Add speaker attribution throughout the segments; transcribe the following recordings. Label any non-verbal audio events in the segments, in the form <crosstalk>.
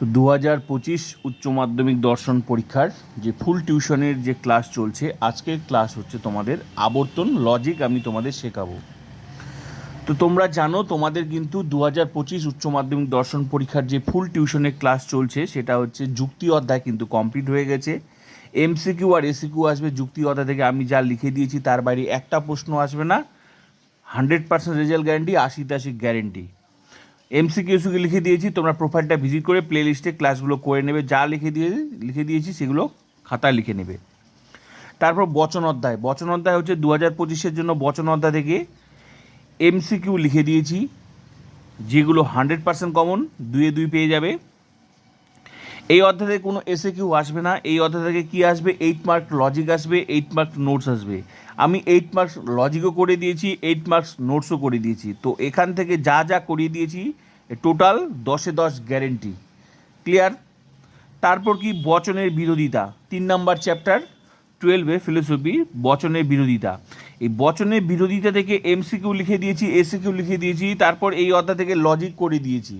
Speaker 1: তো দু হাজার পঁচিশ উচ্চ মাধ্যমিক দর্শন পরীক্ষার যে ফুল টিউশনের যে ক্লাস চলছে, আজকের ক্লাস হচ্ছে তোমাদের আবর্তন লজিক আমি তোমাদের শেখাবো। তো তোমরা জানো, তোমাদের কিন্তু দু হাজার পঁচিশ উচ্চ মাধ্যমিক দর্শন পরীক্ষার যে ফুল টিউশনের ক্লাস চলছে, সেটা হচ্ছে যুক্তি অধ্যায় কিন্তু কমপ্লিট হয়ে গেছে। এমসিকিউ আর এসিকিউ আসবে, যুক্তি অধ্যায় থেকে আমি যা লিখে দিয়েছি তার বাইরে একটা প্রশ্ন আসবে না। হান্ড্রেড পার্সেন্ট রেজাল্ট গ্যারেন্টি আশিতে আশি গ্যারেন্টি এমসিকিউসিকে লিখে দিয়েছি, তোমরা প্রোফাইলটা ভিজিট করে প্লে লিস্টে ক্লাসগুলো করে নেবে, যা লিখে দিয়ে লিখে দিয়েছি সেগুলো খাতায় লিখে নেবে। তারপর বচন অধ্যায়। বচন অধ্যায় হচ্ছে দু হাজার পঁচিশের জন্য বচন অধ্যায় থেকে এমসিকিউ লিখে দিয়েছি, যেগুলো হান্ড্রেড পার্সেন্ট কমন দুয়ে দুই পেয়ে যাবে। এই অধ্যায় থেকে কোনো এসে কিউ আসবে না। এই অধ্যায় থেকে কী আসবে? এইট মার্ক লজিক আসবে এইট মার্ক নোটস আসবে। আমি এইট মার্কস লজিকও করে দিয়েছি এইট মার্কস নোটসও করে দিয়েছি। তো এখান থেকে যা যা করিয়ে দিয়েছি টোটাল দশে দশ গ্যারেন্টি। ক্লিয়ার? তারপর কি বচনের বিরোধিতা? তিন নাম্বার চ্যাপ্টার, টুয়েলভে ফিলোসফি, বচনের বিরোধিতা। এই বচনের বিরোধিতা থেকে এমসিকিউ লিখে দিয়েছি, এসিকিউ লিখে দিয়েছি, তারপর এই অধ্যায় থেকে লজিক করে দিয়েছি।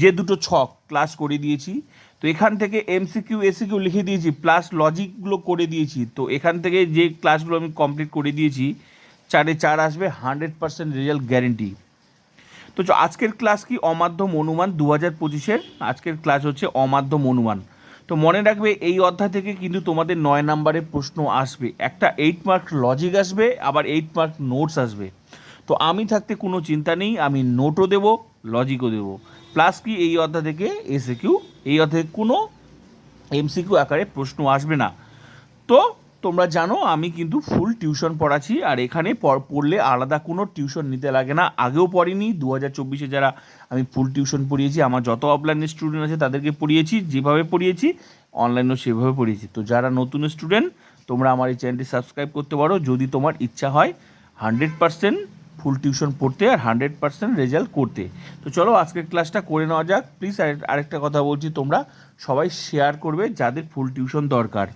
Speaker 1: যে দুটো ছক ক্লাস করে দিয়েছি, তো এখান থেকে এমসিকিউ, এসিকিউ লিখে দিয়েছি প্লাস লজিকগুলো করে দিয়েছি। তো এখান থেকে যে ক্লাসগুলো আমি কমপ্লিট করে দিয়েছি, চারে চার আসবে হান্ড্রেড পার্সেন্ট রেজাল্ট গ্যারেন্টি তো আজকের ক্লাস কি অমাধ্যম অনুমান দু হাজার পঁচিশের আজকের ক্লাস হচ্ছে অমাধ্যম অনুমান। তো মনে রাখবে, এই অধ্যায় থেকে কিন্তু তোমাদের নয় নম্বরের প্রশ্ন আসবে। একটা এইট মার্ক লজিক আসবে, আবার এইট মার্ক নোটস আসবে। তো আমি থাকতে কোনো চিন্তা নেই, আমি নোটও দেবো লজিকও দেবো। প্লাস কি এই অধ্যায় থেকে এসে কিউ এই অধ্যায়ে কোনো এমসিকিউ আকারে প্রশ্ন আসবে না। তো তোমরা জানো, আমি কিন্তু ফুল টিউশন পড়াচ্ছি, আর এখানে পড়- পড়লে আলাদা কোনো টিউশন নিতে লাগে না। আগেও পড়িনি দু হাজার চব্বিশে যারা আমি ফুল টিউশন পড়িয়েছি, আমার যত অফলাইনের স্টুডেন্ট আছে তাদেরকে পড়িয়েছি, যেভাবে পড়িয়েছি অনলাইনেও সেভাবে পড়িয়েছি। তো যারা নতুন স্টুডেন্ট তোমরা আমার এই চ্যানেলটি সাবস্ক্রাইব করতে পারো। যদি তোমার ইচ্ছা হয় হান্ড্রেড পার্সেন্ট ফুল টিউশন পড়তে আর হান্ড্রেড পার্সেন্ট রেজাল্ট করতে। তো চলো, আজকের ক্লাসটা করে নেওয়া যাক। প্লিজ আরেকটা কথা বলছি তোমরা, সবাই শেয়ার করবে যাদের ফুল টিউশন দরকার।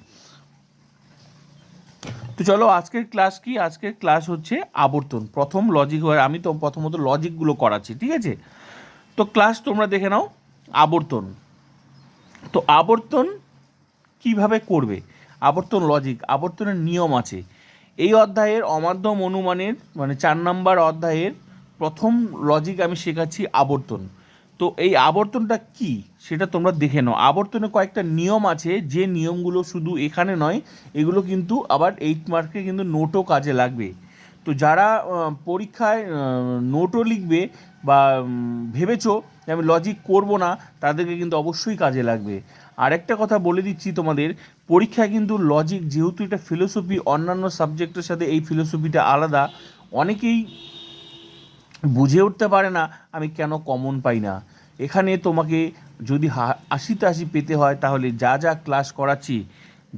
Speaker 1: তো চলো আজকের ক্লাস কি? আজকের ক্লাস হচ্ছে আবর্তন। প্রথম লজিক আমি তো প্রথমত লজিকগুলো করাচ্ছি, ঠিক আছে? তো ক্লাস তোমরা দেখে নাও, আবর্তন। তো আবর্তন কীভাবে করবে? আবর্তন লজিক আবর্তনের নিয়ম আছে। এই অধ্যায়ের অমাধ্যম অনুমানের মানে চার নাম্বার অধ্যায়ের প্রথম লজিক আমি শেখাচ্ছি আবর্তন। তো এই আবর্তনটা কি? সেটা তোমরা দেখে নাও। আবর্তনে কয়েকটা নিয়ম আছে, যে নিয়মগুলো শুধু এখানে নয়, এগুলো কিন্তু আবার এইট মার্কে কিন্তু নোটও কাজে লাগবে। তো যারা পরীক্ষায় নোটও লিখবে বা ভেবেছো যে আমি লজিক করব না, তাদেরকে কিন্তু অবশ্যই কাজে লাগবে। আর একটা কথা বলে দিচ্ছি তোমাদের, পরীক্ষায় কিন্তু লজিক যেহেতু এটা ফিলোসফি অন্যান্য সাবজেক্টের সাথে এই ফিলোসফিটা আলাদা, অনেকেই বুঝে উঠতে পারে না, আমি কেন কমন পাই না। এখানে তোমাকে যদি আশিতে আশি পেতে হয়, তাহলে যা যা ক্লাস করাচ্ছি,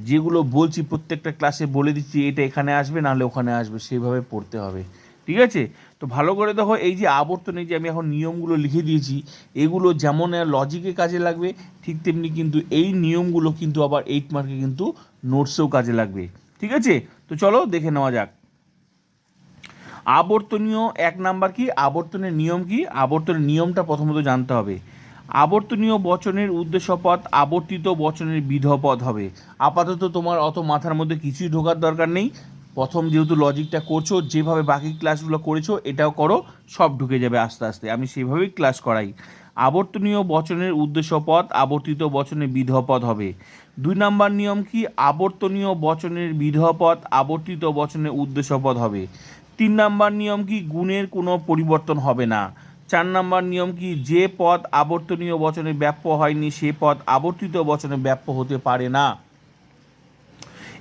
Speaker 1: যেগুলো বলছি প্রত্যেকটা ক্লাসে বলে দিচ্ছি, এটা এখানে আসবে, নাহলে ওখানে আসবে সেভাবে পড়তে হবে। ঠিক আছে? তো ভালো করে দেখো, এই যে আবর্তনে যে আমি এখন নিয়মগুলো লিখে দিয়েছি, এগুলো যেমন লজিকে কাজে লাগবে, ঠিক তেমনি কিন্তু এই নিয়মগুলো কিন্তু আবার এইট মার্কে কিন্তু নোটসেও কাজে লাগবে। ঠিক আছে? তো চলো, দেখে নেওয়া যাক। আবর্তনীয় এক নাম্বার কি? আবর্তনের নিয়ম কি? আবর্তনের নিয়মটা প্রথমত জানতে হবে। আবর্তনীয় বচনের উদ্দেশ্যপদ আবর্তিত বচনের বিধপদ হবে। আপাতত তোমার অত মাথার মধ্যে কিছুই ঢোকার দরকার নেই। প্রথম যেহেতু লজিকটা করছ, যেভাবে বাকি ক্লাসগুলো করেছ, এটাও করো, সব ঢুকে যাবে আস্তে আস্তে। আমি সেভাবেই ক্লাস করাই। আবর্তনীয় বচনের উদ্দেশ্যপদ আবর্তিত বচনের বিধপদ হবে। দুই নাম্বার নিয়ম কি? আবর্তনীয় বচনের বিধপদ আবর্তিত বচনের উদ্দেশ্যপদ হবে। তিন নাম্বার নিয়ম কি গুণের কোনো পরিবর্তন হবে না? চার নাম্বার নিয়ম কি যে পদ আবর্তনীয় বচনে ব্যাপ্য হয়নি, সে পদ আবর্তিত বচনে ব্যাপ্য হতে পারে না।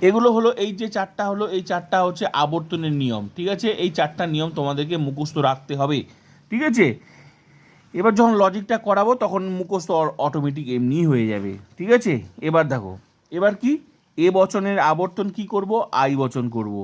Speaker 1: এগুলো হলো এই যে চারটা হলো, এই চারটা হচ্ছে আবর্তনের নিয়ম, ঠিক আছে? এই চারটা নিয়ম তোমাদেরকে মুখস্থ রাখতে হবে, ঠিক আছে? এবার যখন লজিকটা করাবো, তখন মুখস্থ অটোমেটিক এমনিই হয়ে যাবে, ঠিক আছে? এবার দেখো, এবার কি? এ বচনের আবর্তন কি করব? আই বচন করব।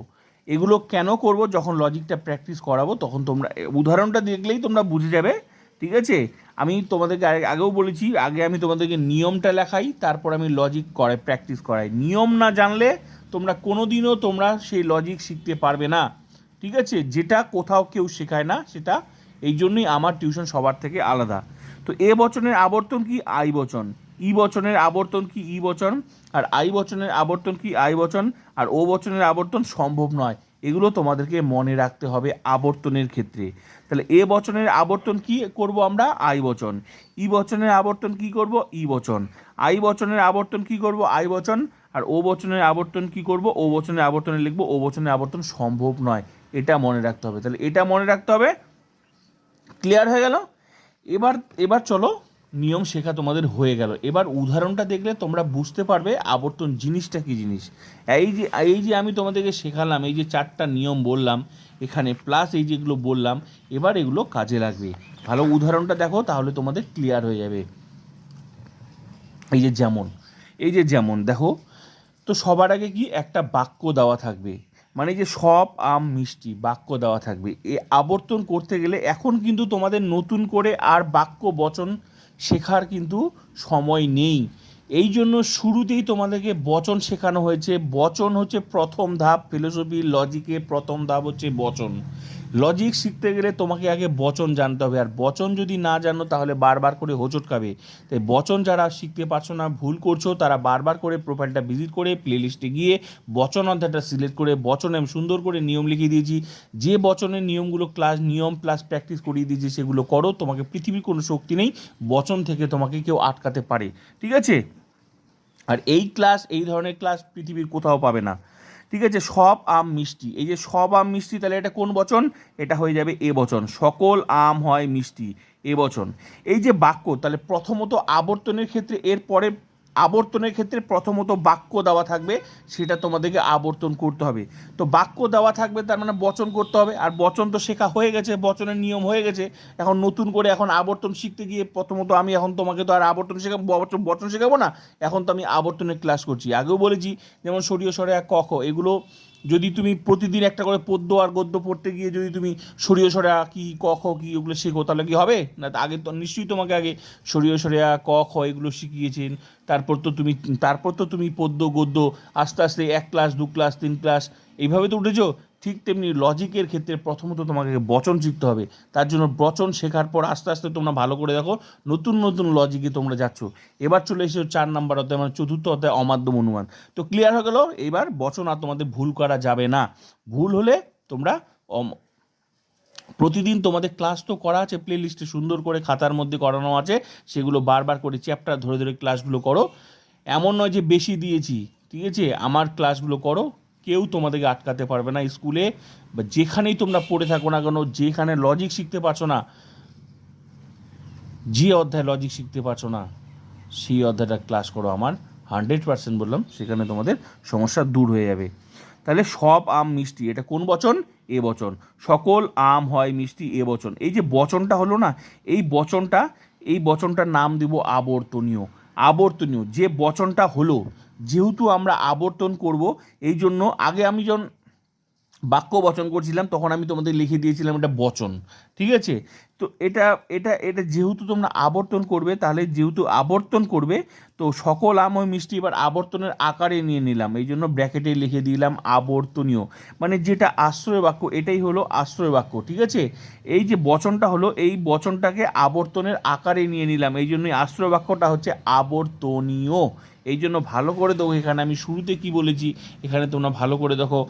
Speaker 1: এগুলো কেন করব? যখন লজিকটা প্র্যাকটিস করাবো, তখন তোমরা, উদাহরণটা দেখলেই তোমরা বুঝে যাবে, ঠিক আছে? আমি তোমাদেরকে আগে- আগেও বলেছি, আগে আমি তোমাদেরকে নিয়মটা লেখাই, তারপর আমি লজিক করাই প্র্যাকটিস করাই। নিয়ম না জানলে তোমরা কোনো দিনও তোমরা সেই লজিক শিখতে পারবে না, ঠিক আছে? যেটা কোথাও কেউ শেখায় না, সেটা, এই জন্যই আমার টিউশন সবার থেকে আলাদা। তো এ বচনের আবর্তন কি? আই বচন। ই বচনের আবর্তন কি ই বচন? আর আই বচনের আবর্তন কি আই বচন? আর ও বচনের আবর্তন সম্ভব নয়। এগুলো তোমাদেরকে মনে রাখতে হবে আবর্তনের ক্ষেত্রে। তাহলে এ বচনের আবর্তন কি করব আমরা? আই বচন। ই বচনের আবর্তন কি করব? ই বচন। আই বচনের আবর্তন কি করব? আই বচন। আর ও বচনের আবর্তন কি করব? ও বচনের আবর্তনে লিখব, ও বচনের আবর্তন সম্ভব নয়। এটা মনে রাখতে হবে। তাহলে এটা মনে রাখতে হবে। ক্লিয়ার হয়ে গেল? এবার এবার চলো নিয়ম শেখা তোমাদের হয়ে গেল। এবার উদাহরণটা দেখলে তোমরা বুঝতে পারবে আবর্তন জিনিসটা কি জিনিস। এই যে এই যে আমি তোমাদেরকে শেখালাম, এই যে চারটা নিয়ম বললাম এখানে প্লাস এই যেগুলো বললাম, এবার এগুলো কাজে লাগবে। ভালো উদাহরণটা দেখো, তাহলে তোমাদের ক্লিয়ার হয়ে যাবে। এই যে যেমন, এই যে যেমন, দেখো, তো সবার আগে কি একটা বাক্য দেওয়া থাকবে। মানে যে সব, আম, মিষ্টি, বাক্য দেওয়া থাকবে। এ আবর্তন করতে গেলে এখন কিন্তু তোমাদের নতুন করে আর বাক্য বচন শেখার কিন্তু সময় নেই। এই জন্য শুরুতেই তোমাদেরকে বচন শেখানো হয়েছে। বচন হচ্ছে প্রথম ধাপ ফিলোসফি লজিকে প্রথম ধাপ হচ্ছে বচন। লজিক শিখতে গেলে তোমাকে আগে বচন জানতে হবে। আর বচন যদি না জানো, তাহলে বারবার করে হোঁচট খাবে। তাই বচন যারা শিখতে পারছ না, ভুল করছ, তারা বারবার করে প্রোফাইলটা ভিজিট করে প্লেলিস্টে গিয়ে বচন অধ্যায়টা সিলেক্ট করে বচন আমি সুন্দর করে নিয়ম লিখে দিয়েছি। যে বচনের নিয়মগুলো ক্লাস নিয়ম প্লাস প্র্যাকটিস করিয়ে দিয়েছি, সেগুলো করো। তোমাকে পৃথিবীর কোনো শক্তি নেই, বচন থেকে তোমাকে কেউ আটকাতে পারে। ঠিক আছে? আর এই ক্লাস এই ধরনের ক্লাস পৃথিবীর কোথাও পাবে না। ঠিক আছে, সব আম মিষ্টি। এই যে সব আম মিষ্টি, তাহলে এটা কোন বচন? এটা হয়ে যাবে এ বচন। সকল আম হয় মিষ্টি, এ বচন। এই যে বাক্য, তাহলে প্রথমত আবর্তনের ক্ষেত্রে এর পরে আবর্তনের ক্ষেত্রে প্রথমত বাক্য দেওয়া থাকবে, সেটা তোমাদেরকে আবর্তন করতে হবে। তো বাক্য দেওয়া থাকবে, তার মানে বচন করতে হবে, আর বচন তো শেখা হয়ে গেছে, বচনের নিয়ম হয়ে গেছে। এখন নতুন করে এখন আবর্তন শিখতে গিয়ে প্রথমত আমি এখন তোমাকে তো আর আবর্তন শেখাবো, বচন শেখাবো না। এখন তো আমি আবর্তনের ক্লাস করছি। আগেও বলেছি, যেমন সরিয় সরে ক, খ, এগুলো যদি তুমি প্রতিদিন একটা করে পদ্য আর গদ্য পড়তে গিয়ে যদি তুমি সরিয়ে সরিয়া কি, ক, খ, কি ওগুলো শেখো, তাহলে কি হবে? না আগে তো নিশ্চয়ই তোমাকে আগে সরিয়ে সরিয়া, ক, খ এগুলো শিখিয়েছেন। তারপর তো তুমি, তারপর তো তুমি পদ্য গদ্য আস্তে আস্তে এক ক্লাস, দু ক্লাস, তিন ক্লাস, এইভাবে তো উঠেছো? ঠিক তেমনি লজিকের ক্ষেত্রে প্রথমত তোমাকে বচন শিখতে হবে। তার জন্য বচন শেখার পর আস্তে আস্তে তোমরা ভালো করে দেখো, নতুন নতুন লজিকে তোমরা যাচ্ছ। এবার চলে এসেছ চার নাম্বার অধ্যায় মানে চতুর্থ অধ্যায় অমাধ্যম অনুমান তো ক্লিয়ার হয়ে গেল? এবার বচন আর তোমাদের ভুল করা যাবে না। ভুল হলে তোমরা প্রতিদিন তোমাদের ক্লাস তো করা আছে প্লে লিস্টে সুন্দর করে খাতার মধ্যে করানো আছে, সেগুলো বারবার করে চ্যাপ্টার ধরে ধরে ক্লাসগুলো করো। এমন নয় যে বেশি দিয়েছি, ঠিক আছে? আমার ক্লাসগুলো করো কেউ তোমাদেরকে আটকাতে পারবে না স্কুলে। বা যেখানেই তোমরা পড়ে থাকো না কেন, যেখানে লজিক শিখতে পারছ না, যে অধ্যায় লজিক শিখতে পারছ না, সেই অধ্যায়টা ক্লাস করো আমার। হান্ড্রেড পার্সেন্ট বললাম, সেখানে তোমাদের সমস্যা দূর হয়ে যাবে। তাহলে সব আম মিষ্টি, এটা কোন বচন? এ বচন। সকল আম হয় মিষ্টি, এ বচন। এই যে বচনটা হলো না, এই বচনটা, এই বচনটার নাম দিব আবর্তনীয়। আবর্তনীয়, যে বচনটা হলো যেহেতু আমরা আবর্তন করব, এই জন্য আগে আমি যখন বাক্য বচন করছিলাম, তখন আমি তোমাদের লিখে দিয়েছিলাম এটা বচন, ঠিক আছে? তো এটা এটা এটা যেহেতু তোমরা আবর্তন করবে, তাহলে যেহেতু আবর্তন করবে, তো সকল আম ওই মিষ্টি এবার আবর্তনের আকারে নিয়ে নিলাম। এই জন্য ব্র্যাকেটে লিখে দিলাম আবর্তনীয়। মানে যেটা আশ্রয় বাক্য, এটাই হলো আশ্রয় বাক্য, ঠিক আছে? এই যে বচনটা হলো, এই বচনটাকে আবর্তনের আকারে নিয়ে নিলাম। এই জন্যই আশ্রয় বাক্যটা হচ্ছে আবর্তনীয়। এই জন্য ভালো করে দেখো, এখানে আমি শুরুতে কি বলেছি? এখানে তোমরা ভালো করে দেখো,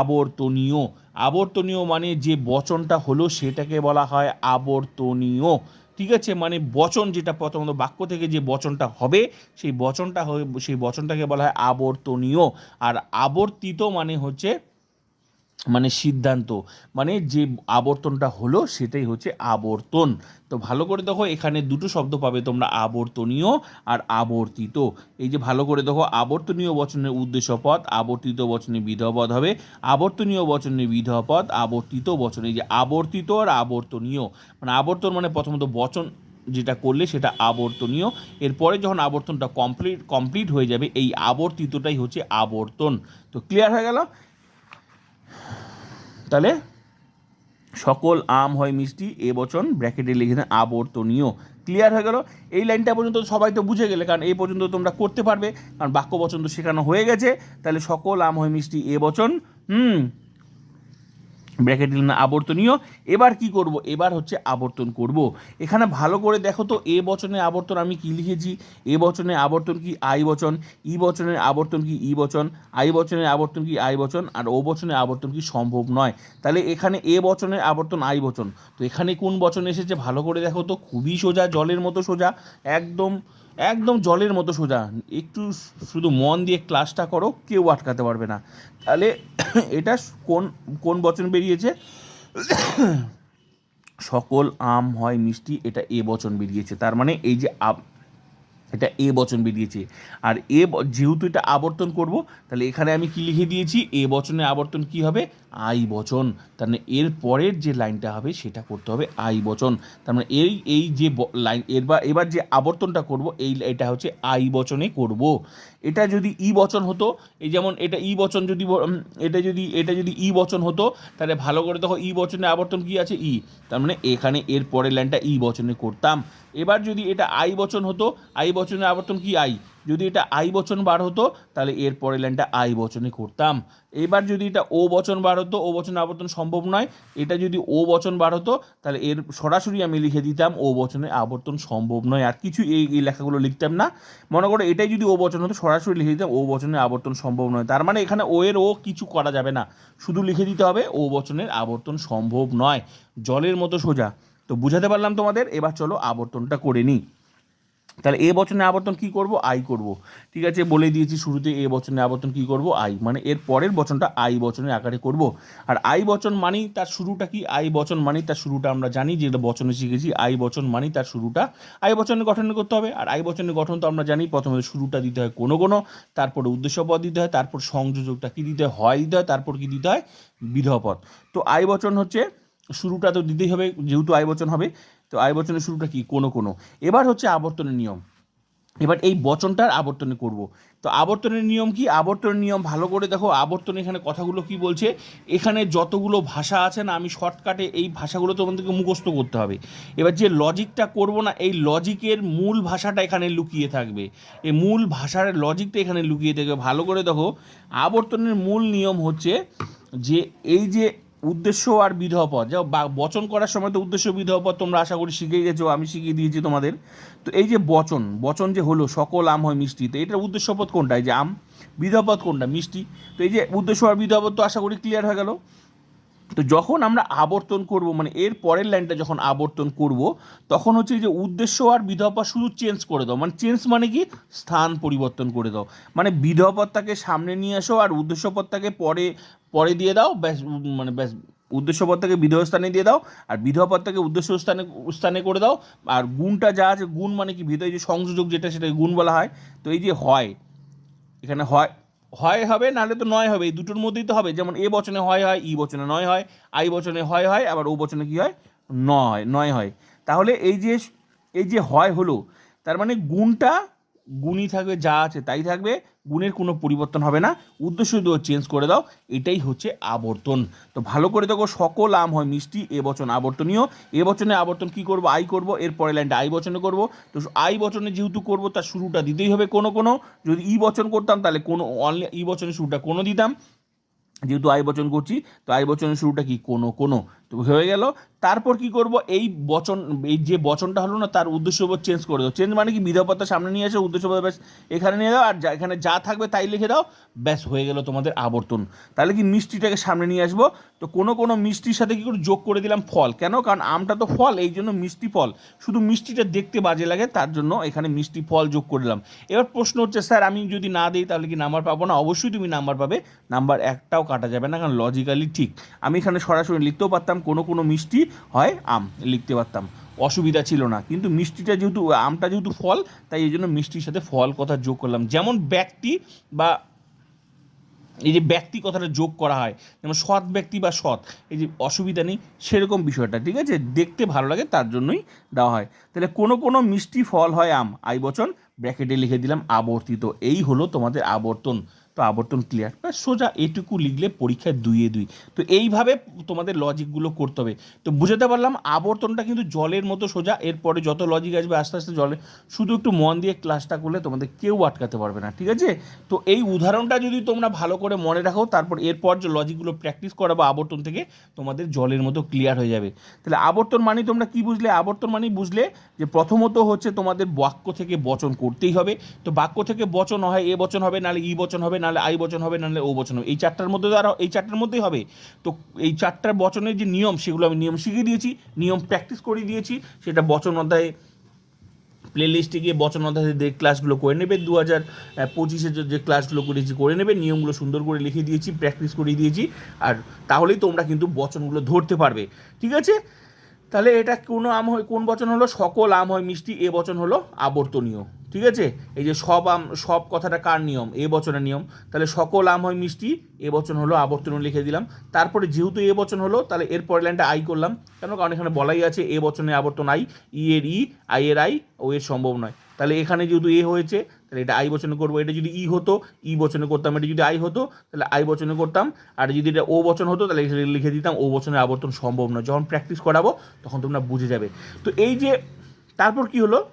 Speaker 1: আবর্তনীয়। আবর্তনীয় মানে যে বচনটা হলো সেটাকে বলা হয় আবর্তনীয়। ঠিক আছে? মানে বচন যেটা প্রথমত বাক্য থেকে যে বচনটা হবে, সেই বচনটা সেই বচনটাকে বলা হয় আবর্তনীয়। আর আবর্তিত মানে হচ্ছে মানে সিদ্ধান্ত মানে যে আবর্তনটা হলো সেটাই হচ্ছে আবর্তন। তো ভালো করে দেখো, এখানে দুটো শব্দ পাবে তোমরা, আবর্তনীয় আর আবর্তিত। এই যে ভালো করে দেখো, আবর্তনীয় বচনের উদ্দেশ্য পদ আবর্তিত বচনে বিধেয় পদ হবে, আবর্তনীয় বচনে বিধেয় পদ আবর্তিত বচনে। এই যে আবর্তিত আর আবর্তনীয় মানে আবর্তন মানে প্রথমত বচন যেটা করলে সেটা আবর্তনীয়। এরপরে যখন আবর্তনটা কমপ্লিট কমপ্লিট হয়ে যাবে, এই আবর্তিতটাই হচ্ছে আবর্তন। তো ক্লিয়ার হয়ে গেল? তাহলে সকল আম হয় মিষ্টি, এ বচন, ব্র্যাকেটে লিখে দেন আবর্তনীয়। ক্লিয়ার হয়ে গেল? এই লাইনটা পর্যন্ত সবাই তো বুঝে গেলে, কারণ এই পর্যন্ত তোমরা করতে পারবে। কারণ বাক্য বচন তো শেখানো হয়ে গেছে। তাহলে সকল আম হয় মিষ্টি, এ বচন, হুম। ব্র্যাকেট দিলাম না, আবর্তনীয়। এবার কি করব? এবার হচ্ছে আবর্তন করব। এখানে ভালো করে দেখো তো, এ বচনে আবর্তন আমি কি লিখেছি? এ বচনে আবর্তন কি? আই বচন। ই বচনের আবর্তন কি? ই বচন। আই বচনের আবর্তন কি? আই বচন। আর ও বচনের আবর্তন কি? সম্ভব নয়। তাহলে এখানে এ বচনের আবর্তন, আই বচন। তো এখানে কোন বচন এসেছে? ভালো করে দেখো তো, খুবই সোজা, জলের মতো সোজা। একদম একদম জলের মতো সোজা। একটু শুধু মন দিয়ে ক্লাসটা করো, কেউ আটকাতে পারবে না। তাহলে <coughs> এটা কোন কোন বচন বেরিয়েছে? <coughs> সকল আম, হয়, মিষ্টি, এটা এ বচন বেরিয়েছে। তার মানে এই যে এটা এ বচন বেরিয়েছে। আর এ যেহেতু এটা আবর্তন করব, তাহলে এখানে আমি কি লিখে দিয়েছি? এ বচনে আবর্তন কি হবে? আই বচন। তার মানে এর পরের যে লাইনটা হবে, সেটা করতে হবে আই বচন। তার মানে এই এই যে লাইন এর বা এবার যে আবর্তনটা করব, এই এটা হচ্ছে আই বচনে করব। এটা যদি ই বচন হতো, এই যেমন এটা ই বচন যদি এটা যদি এটা যদি ই বচন হতো, তাহলে ভালো করে দেখো ই বচনে আবর্তন কি আছে? ই। তার মানে এখানে এর পরের লাইনটা ই বচনে করতাম। এবার যদি এটা আই বচন হতো, আই বচনে আবর্তন কি আই? যদি এটা আই বচন বার হতো, তাহলে এর পরের লাইনটা আই বচনে করতাম। এবার যদি এটা ও বচন বার হতো ও বচন আবর্তন সম্ভব নয়। এটা যদি ও বচন বার হতো, তাহলে এর সরাসরি আমি লিখে দিতাম ও বচনে আবর্তন সম্ভব নয়। আর কিছু এই এই লেখাগুলো লিখতাম না। মনে করো এটাই যদি ও বচন হতো, সরাসরি লিখে দিতাম ও বচনে আবর্তন সম্ভব নয়। তার মানে এখানে ও এর ও কিছু করা যাবে না। শুধু লিখে দিতে হবে ও বচনের আবর্তন সম্ভব নয়। জলের মতো সোজা। তো বুঝাতে পারলাম তোমাদের? এবার চলো আবর্তনটা করে নিই। তাহলে এ বচনে আবর্তন কি করব? আই করব। ঠিক আছে, বলে দিয়েছি শুরুতে এ বচনে আবর্তন কি করব? আই মানে এর পরের বচনটা আই বচনের আকারে করব। আর আই বচন মানেই তার শুরুটা কি? আই বচন মানেই তার শুরুটা আমরা জানি যেটা বচনে শিখেছি। আই বচন মানেই তার শুরুটা। আই বচনের গঠন করতে হবে। আর আই বচনের গঠন তো আমরা জানি প্রথমে শুরুটা দিতে হয় কোনো কোনো, তারপরে উদ্দেশ্য পদ দিতে হয়, তারপর সংযোজকটা কি দিতে হয় হয় দিতে হয়, তারপর কি দিতে হয়? বিধেয় পদ তো আই বচন হচ্ছে শুরুটা তো দিতেই হবে, যেহেতু আই বচন হবে। তো আয় বচনের শুরুটা কি? কোনো কোনো। এবার হচ্ছে আবর্তনের নিয়ম। এবার এই বচনটার আবর্তনে করব। তো আবর্তনের নিয়ম কি? আবর্তনের নিয়ম ভালো করে দেখো, আবর্তন এখানে কথাগুলো কি বলছে? এখানে যতগুলো ভাষা আছে না, আমি শর্টকাটে এই ভাষাগুলো তোমাদেরকে মুখস্থ করতে হবে। এবার যে লজিকটা করব না, এই লজিকের মূল ভাষাটা এখানে লুকিয়ে থাকবে। এই মূল ভাষার লজিকটা এখানে লুকিয়ে থাকবে। ভালো করে দেখো, আবর্তনের মূল নিয়ম হচ্ছে যে, এই যে উদ্দেশ্য আর বিধেয় পথ। যা বচন করার সময় তো উদ্দেশ্য বিধেয় পথ তোমরা আশা করি শিখে গেছো, আমি শিখিয়ে দিয়েছি তোমাদের। তো এই যে বচন বচন যে হলো, সকল আম হয় মিষ্টি, তো এটার উদ্দেশ্য পথ কোনটা? এই যে আম বিধেয় পথ কোনটা? মিষ্টি। তো এই যে উদ্দেশ্য আর বিধেয় পথ তো আশা করি ক্লিয়ার হয়ে গেল। তো যখন আমরা আবর্তন করব মানে এর পরের লাইনটা যখন আবর্তন করব, তখন হচ্ছে যে উদ্দেশ্য আর বিধপা শুধু চেঞ্জ করে দাও। মানে চেঞ্জ মানে কি? স্থান পরিবর্তন করে দাও। মানে বিধবাপত্তাকে সামনে নিয়ে আসো আর উদ্দেশ্য পদটাকে পরে পরে দিয়ে দাও, ব্যাস মানে ব্যাস উদ্দেশ্য পদটাকে বিধেয় স্থানে দিয়ে দাও আর বিধেয় পদটাকে উদ্দেশ্য স্থানে স্থানে করে দাও। আর গুণটা যা আছে, গুণ মানে কি? বিধেয় যে সংযোজক যেটা সেটাকে গুণ বলা হয়। তো এই যে হয়, এখানে হয় হয় হবে, নাহলে তো নয় হবে। এই দুটোর মধ্যেই তো হবে। যেমন এ বচনে হয় হয়, ই বচনে নয় হয়, আই বচনে হয় হয়, আবার ও বচনে কী হয়? নয় নয় হয়। তাহলে এই যে এই যে হয় হলো, তার মানে গুণটা গুণই থাকবে, যা আছে তাই থাকবে, গুণের কোনো পরিবর্তন হবে না। উদ্দেশ্য যদি চেঞ্জ করে দাও, এটাই হচ্ছে আবর্তন। তো ভালো করে দেখো, সকল আম হয় মিষ্টি, এ বচন আবর্তনীয়। এ বচনে আবর্তন কি করব? আই করব, এর পরের লাইনটা আই বচনে করব। তো আই বচনে যেহেতু করব, তার শুরুটা দিতেই হবে কোনো কোনো। যদি ই বচন করতাম, তাহলে কোনো অনলি ই বচনের শুরুটা কোনো দিতাম। যেহেতু আই বচন করছি, তো আই বচনের শুরুটা কি? কোনো কোনো। হয়ে গেল। তারপর কি করব? এই বচন, এই যে বচনটা হলো না, তার উদ্দেশ্য চেঞ্জ করে দাও চেঞ্জ মানে কি? বিধাপত্তা সামনে নিয়ে আসো উদ্দেশ্য ব্যাস এখানে নিয়ে দাও আর যা, এখানে যা থাকবে তাই লিখে দাও। ব্যাস, হয়ে গেল তোমাদের আবর্তন। তাহলে কি মিষ্টিটাকে সামনে নিয়ে আসব? তো কোনো কোনো মিষ্টির সাথে কি করে যোগ করে দিলাম? ফল। কেন? কারণ আমটা তো ফল, এই জন্য মিষ্টি ফল। শুধু মিষ্টিটা দেখতে বাজে লাগে, তার জন্য এখানে মিষ্টি ফল যোগ করে দিলাম। এবার প্রশ্ন হচ্ছে, স্যার, আমি যদি না দিই তাহলে কি নাম্বার পাবো না? অবশ্যই তুমি নাম্বার পাবে। নাম্বার একটাও কাটা যাবে না, কারণ লজিক্যালি ঠিক। আমি এখানে সরাসরি লিখতেও পারতাম কোনো কোনো মিষ্টি হয় আম, লিখতে পারতাম। অসুবিধা ছিল না। কিন্তু মিষ্টিটা যেহেতু, আমটা যেহেতু ফল, তাই এই জন্য মিষ্টির সাথে ফল কথা যোগ করলাম। যেমন ব্যক্তি বা এই যে ব্যক্তি কথাটা যোগ করা হয়, যেমন সৎ ব্যক্তি বা সৎ, এই যে অসুবিধা নেই, সেরকম বিষয়টা, ঠিক আছে? দেখতে ভালো লাগে, তার জন্যই দেওয়া হয়। তাহলে কোনো কোনো মিষ্টি ফল হয় আম, আই বচন, ব্র্যাকেটে লিখে দিলাম, আবর্তিত। এই হলো তোমাদের আবর্তন। তো আবর্তন ক্লিয়ার বা সোজা এটুকু লিখলে পরীক্ষায় দুইয়ে দুই। তো এইভাবে তোমাদের লজিকগুলো করতে হবে। তো বুঝাতে পারলাম, আবর্তনটা কিন্তু জলের মতো সোজা, এরপরে যত লজিক আসবে আস্তে আস্তে জলে, শুধু একটু মন দিয়ে ক্লাসটা করলে তোমাদের কেউ আটকাতে পারবে না, ঠিক আছে? তো এই উদাহরণটা যদি তোমরা ভালো করে মনে রাখো, তারপর এরপর যে লজিকগুলো প্র্যাকটিস করাবো আবর্তন থেকে তোমাদের জলের মতো ক্লিয়ার হয়ে যাবে। তাহলে আবর্তন মানে তোমরা কি বুঝলে? আবর্তন মানে বুঝলে যে প্রথমত হচ্ছে তোমাদের বাক্য থেকে বচন করতেই হবে। তো বাক্য থেকে বচন হয়, এ বচন হবে, নাহলে ই বচন হবে নাহলে আই বচন হবে, নাহলে ও বচন হবে। এই চারটার মধ্যে তো আর, এই চারটার মধ্যেই হবে। তো এই চারটার বচনের যে নিয়ম, সেগুলো আমি নিয়ম শিখিয়ে দিয়েছি, নিয়ম প্র্যাকটিস করিয়ে দিয়েছি। সেটা বচন অধ্যায়ে প্লে লিস্টে গিয়ে বচন অধ্যায় যে ক্লাসগুলো করে নেবে দু হাজার পঁচিশে যে ক্লাসগুলো করেছি, করে নেবে, নিয়মগুলো সুন্দর করে লিখে দিয়েছি প্র্যাকটিস করিয়ে দিয়েছি। আর তাহলেই তোমরা কিন্তু বচনগুলো ধরতে পারবে। ঠিক আছে? তাহলে এটা কোনো আম হয়, কোন বচন হলো? সকল আম হয় মিষ্টি, এ বচন হলো আবর্তনীয়। ঠিক আছে? এই যে সব আম, সব কথাটা কার নিয়ম? এ বচনের নিয়ম। তাহলে সকল আম হয় মিষ্টি, এ বচন হলো আবর্তন লিখে দিলাম। তারপরে যেহেতু এ বচন হলো, তাহলে এর পরের লাইনটা আই করলাম। কেন? কারণ এখানে বলাই আছে এ বচনে আবর্তন আই, ই এর ই, আই এর আই, ও এর সম্ভব নয়। তাহলে এখানে যেহেতু এ হয়েছে, তাহলে এটা আই বচনে করব। এটা যদি ই হতো, ই বচনে করতাম। এটা যদি আই হতো, তাহলে আই বচনে করতাম। আর যদি এটা ও বচন হতো, তাহলে লিখে দিতাম, ও বচনের আবর্তন সম্ভব নয়। যখন প্র্যাকটিস করাবো, তখন তোমরা বুঝে যাবে। তো এই যে, তারপর কি হলো?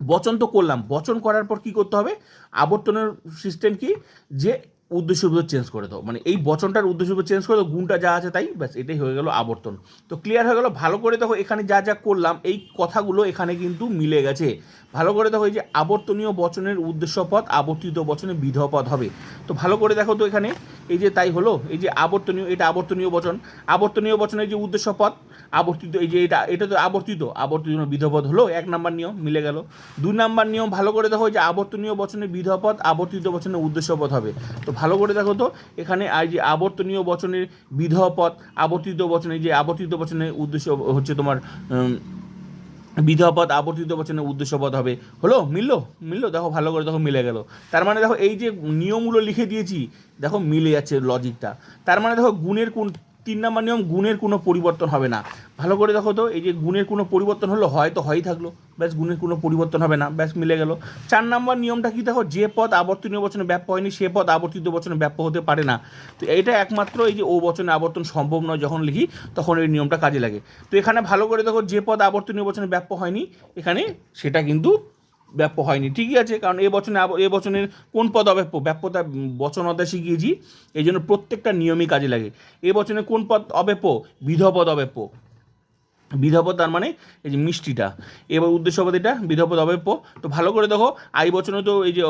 Speaker 1: বচন তো করলাম। বচন করার পর কি করতে হবে? আবর্তনের সিস্টেম কি? যে উদ্দেশ্য চেঞ্জ করে দাও। মানে এই বচনটার উদ্দেশ্য চেঞ্জ করে দাও, গুণটা যা আছে তাই, ব্যাস, এটাই হয়ে গেল আবর্তন। তো ক্লিয়ার হয়ে গেল, ভালো করে দেখো, এখানে যা যা করলাম, এই কথাগুলো এখানে কিন্তু মিলে গেছে। ভালো করে দেখো এই যে আবর্তনীয় বচনের উদ্দেশ্য পদ আবর্তিত বচনে বিধেয় পদ হবে। তো ভালো করে দেখো তো এখানে, এই যে তাই হলো, এই যে আবর্তনীয়, এটা আবর্তনীয় বচন। আবর্তনীয় বচনের যে উদ্দেশ্য পদ আবর্তিত, এই যে এটা এটা তো আবর্তিত আবর্তিত বিধপদ হলো, এক নাম্বার নিয়ম, মিলে গেল। দুই নাম্বার নিয়ম, ভালো করে দেখো যে আবর্তনীয় বচনের বিধপদ আবর্তিত বচনের উদ্দেশ্য পদ হবে। তো ভালো করে দেখো তো, এখানে আর যে আবর্তনীয় বচনের বিধপদ আবর্তিত বচনের যে আবর্তিত বচনের উদ্দেশ্য হচ্ছে তোমার বিধপদ আবর্তিত বচনের উদ্দেশ্যপদ হবে। হলো, মিললো? মিললো? দেখো, ভালো করে দেখো, মিলে গেল। তার মানে দেখো, এই যে নিয়মগুলো লিখে দিয়েছি, দেখো, মিলে যাচ্ছে লজিকটা তার মানে দেখো, গুণের কোন তিন নম্বর নিয়ম, গুণের কোনো পরিবর্তন হবে না। ভালো করে দেখো তো, এই যে গুণের কোনো পরিবর্তন হলো, হয় তো হয়ই থাকল। ব্যাস, গুণের কোনো পরিবর্তন হবে না, ব্যাস, মিলে গেল। চার নম্বর নিয়মটা কি দেখো, যে পদ আবর্তনীয় বচনে ব্যাপ্য হয়নি, সে পদ আবর্তিত বচনে ব্যাপ্য হতে পারে না। তো এটা একমাত্র এই যে ও বচনে আবর্তন সম্ভব নয়, যখন লিখি, তখন এই নিয়মটা কাজে লাগে। তো এখানে ভালো করে দেখো, যে পদ আবর্তনীয় বচনে ব্যাপ্য হয়নি, এখানে সেটা কিন্তু ব্যাপ্য হয়নি। ঠিকই আছে, কারণ এ বচনে এ বচনের কোন পদ অব্যাপ্য ব্যাপ্যতা বচন শিখিয়েছি, এই জন্য প্রত্যেকটা নিয়মই কাজে লাগে। এ বচনে কোন পদ অব্যাপ্য বিধপদ অব্যাপ্য বিধপদ তার মানে এই যে মিষ্টিটা। এবার উদ্দেশ্যপদ এটা, বিধপদ অব্যাপ্য তো ভালো করে দেখো, আই বচনে তো এই যে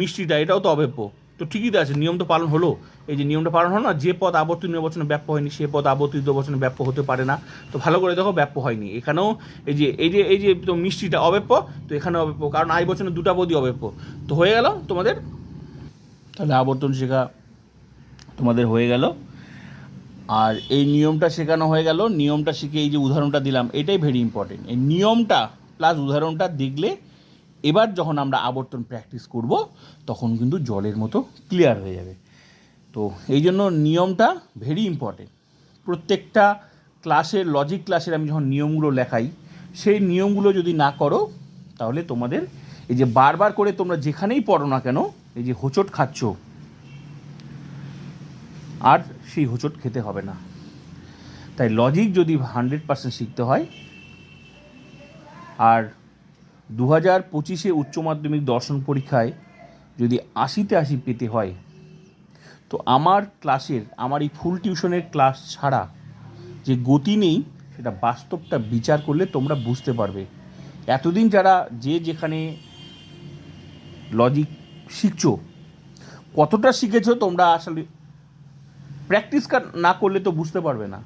Speaker 1: মিষ্টিটা, এটাও তো অব্যাপ্য তো ঠিকই তো আছে, নিয়ম তো পালন হলো। এই যে নিয়মটা পালন হলো না, যে পদ আবর্তনীয় বচনে ব্যাপ্য হয়নি, সে পদ আবর্তিত বচনে ব্যাপ্য হতে পারে না। তো ভালো করে দেখো ব্যাপ্য হয়নি। এখানেও এই যে এই যে এই যে তো মিষ্টিটা অব্যাপ্য তো এখানে অব্যাপ্য কারণ আই বচনে দুটা পদই অব্যাপ্য তো হয়ে গেল তোমাদের? তাহলে আবর্তন শেখা তোমাদের হয়ে গেল। আর এই নিয়মটা শেখানো হয়ে গেল। নিয়মটা শিখে এই যে উদাহরণটা দিলাম, এটাই ভেরি ইম্পর্টেন্ট এই নিয়মটা প্লাস উদাহরণটা দেখলে এবার যখন আমরা আবর্তন প্র্যাকটিস করব, তখন কিন্তু জলের মতো ক্লিয়ার হয়ে যাবে। তো এই জন্য নিয়মটা ভেরি ইম্পর্টেন্ট প্রত্যেকটা ক্লাসের লজিক ক্লাসের আমি যখন নিয়মগুলো লেখাই, সেই নিয়মগুলো যদি না করো, তাহলে তোমাদের এই যে বারবার করে তোমরা যেখানেই পড়ো না কেন, এই যে হোঁচট খাচ্ছ, আর সেই হোঁচট খেতে হবে না। তাই লজিক যদি হান্ড্রেড পার্সেন্ট শিখতে হয়, আর দু হাজার পঁচিশে উচ্চ মাধ্যমিক দর্শন পরীক্ষায় যদি আশিতে আশি পেতে হয়, তো আমার ক্লাসের, আমার এই ফুল টিউশনের ক্লাস ছাড়া যে গতি নেই, সেটা বাস্তবটা বিচার করলে তোমরা বুঝতে পারবে। এতদিন যারা যে যেখানে লজিক শিখছো, কতটা শিখেছো তোমরা আসলে প্র্যাকটিস না করলে তো বুঝতে পারবে না।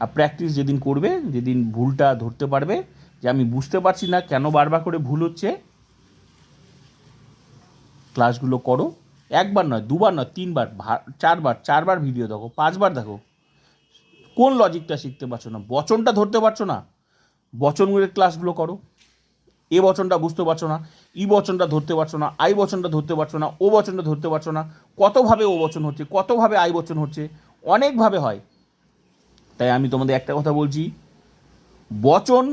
Speaker 1: আর প্র্যাকটিস যেদিন করবে, যেদিন ভুলটা ধরতে পারবে যে আমি বুঝতে পারছি না কেন বারবার করে ভুল হচ্ছে, ক্লাসগুলো করো। একবার নয়, দুবার নয়, তিনবার চারবার চারবার ভিডিও দেখো, পাঁচবার দেখো। কোন লজিকটা শিখতে পারছ না? বচনটা ধরতে পারছ না? বচনগুলোর ক্লাসগুলো করো। এ বচনটা বুঝতে পারছ না, ই বচনটা ধরতে পারছ না, আই বচনটা ধরতে পারছ না, ও বচনটা ধরতে পারছ না। কতভাবে ও বচন হচ্ছে, কতভাবে আই বচন হচ্ছে, অনেকভাবে হয়। তাই আমি তোমাদের একটা কথা বলছি, বচন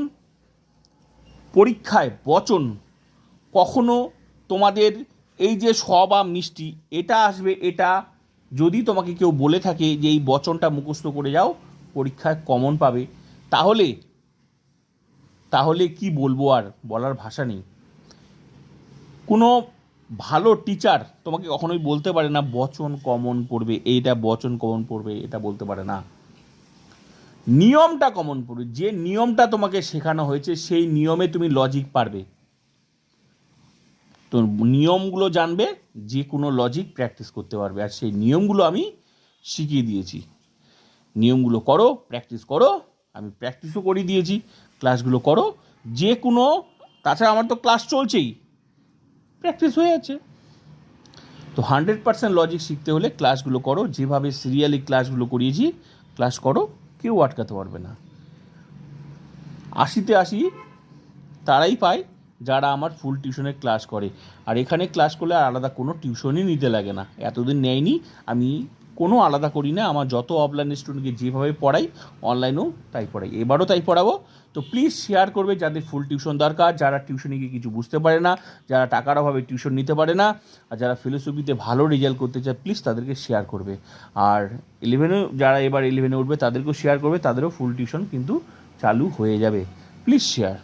Speaker 1: পরীক্ষায় বচন, কখনো তোমাদের এই যে স বা মিষ্টি, এটা আসবে, এটা। যদি তোমাকে কেউ বলে থাকে যে এই বচনটা মুখস্থ করে যাও, পরীক্ষায় কমন পাবে। তাহলে তাহলে কি বলব আর বলার ভাষা নেই। কোনো ভালো টিচার তোমাকে কখনোই বলতে পারে না, বচন কমন পড়বে, এইটা বচন কমন পড়বে, এটা বলতে পারে না। নিয়মটা কমন পড়বে যে নিয়মটা তোমাকে শেখানো হয়েছে, সেই নিয়মে তুমি লজিক পারবে। তো নিয়মগুলো জানবে, যে কোনো লজিক প্র্যাকটিস করতে পারবে। আর সেই নিয়মগুলো আমি শিখিয়ে দিয়েছি। নিয়মগুলো করো প্র্যাকটিস করো, আমি প্র্যাকটিসও করিয়ে দিয়েছি ক্লাসগুলো করো। যে কোনো, তাছাড়া আমার তো ক্লাস চলছেই। প্র্যাকটিস হয়ে যাচ্ছে তো হান্ড্রেড পার্সেন্ট লজিক শিখতে হলে ক্লাসগুলো করো। যেভাবে সিরিয়ালি ক্লাসগুলো করিয়েছি ক্লাস করো। কেউ আটকাতে পারবে না। আশিতে আশি, তারাই পায় যারা আমার ফুল টিউশনের ক্লাস করে। আর এখানে ক্লাস করলে আর আলাদা কোনো টিউশনই নিতে লাগে না। এতদিন নেয়নি, আমি কোনো আলাদা করি না। আমার যত অফলাইন স্টুডেন্টকে যেভাবে পড়াই অনলাইনেও তাই পড়াই। এবারও তাই পড়াবো। তো প্লিজ শেয়ার করবে যাদের ফুল টিউশন দরকার, যারা টিউশনে গিয়ে কিছু বুঝতে পারে না, যারা টাকার অভাবে টিউশন নিতে পারে না, আর যারা ফিলোসফিতে ভালো রেজাল্ট করতে চায় প্লিজ তাদেরকে শেয়ার করবে। আর ইলেভেনেও যারা এবার ইলেভেনে উঠবে, তাদেরকেও শেয়ার করবে, তাদেরও ফুল টিউশন কিন্তু চালু হয়ে যাবে। Please share